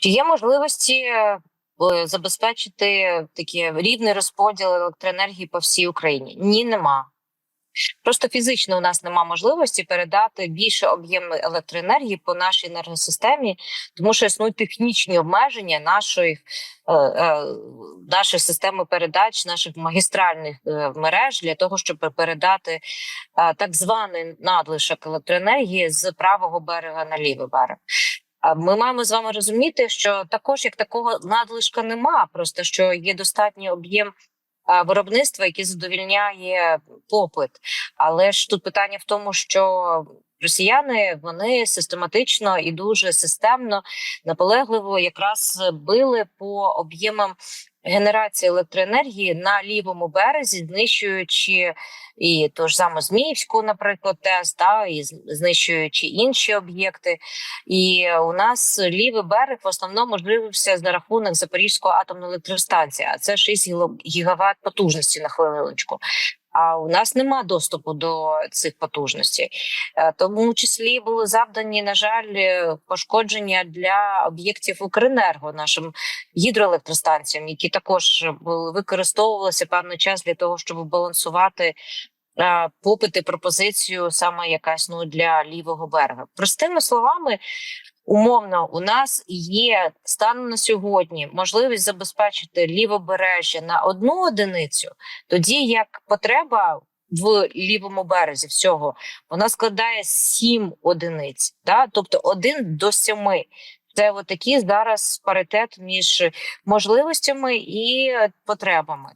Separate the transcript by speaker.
Speaker 1: Чи є можливості е, забезпечити такі рівний розподіл електроенергії по всій Україні? Ні, нема. Просто фізично у нас нема можливості передати більше об'єми електроенергії по нашій енергосистемі, тому що існують технічні обмеження нашої, е, е, нашої системи передач, наших магістральних е, мереж для того, щоб передати е, так званий надлишок електроенергії з правого берега на лівий берег. Ми маємо з вами розуміти, що також як такого надлишка нема, просто що є достатній об'єм виробництва, який задовільняє попит. Але ж тут питання в тому, що росіяни вони систематично і дуже системно наполегливо якраз били по об'ємам генерації електроенергії на лівому березі, знищуючи і тож ж саму Зміївську, наприклад, ТЕС, та і знищуючи інші об'єкти. І у нас лівий берег в основному живився за рахунок Запорізької атомної електростанції, а це 6 гігават потужності на хвилиночку. А у нас нема доступу до цих потужностей, Е, тому числі були завдані, на жаль, е, пошкодження для об'єктів Укренерго, нашим гідроелектростанціям, які також були використовувалися певний час для того, щоб балансувати е, попит і пропозицію, саме якась ну для лівого берега. Простими словами, умовно, у нас є станом на сьогодні можливість забезпечити лівобережжя на одну одиницю, тоді як потреба. В лівому березі всього вона складає сім одиниць, да? тобто один до семи. Це отакий зараз паритет між можливостями і потребами.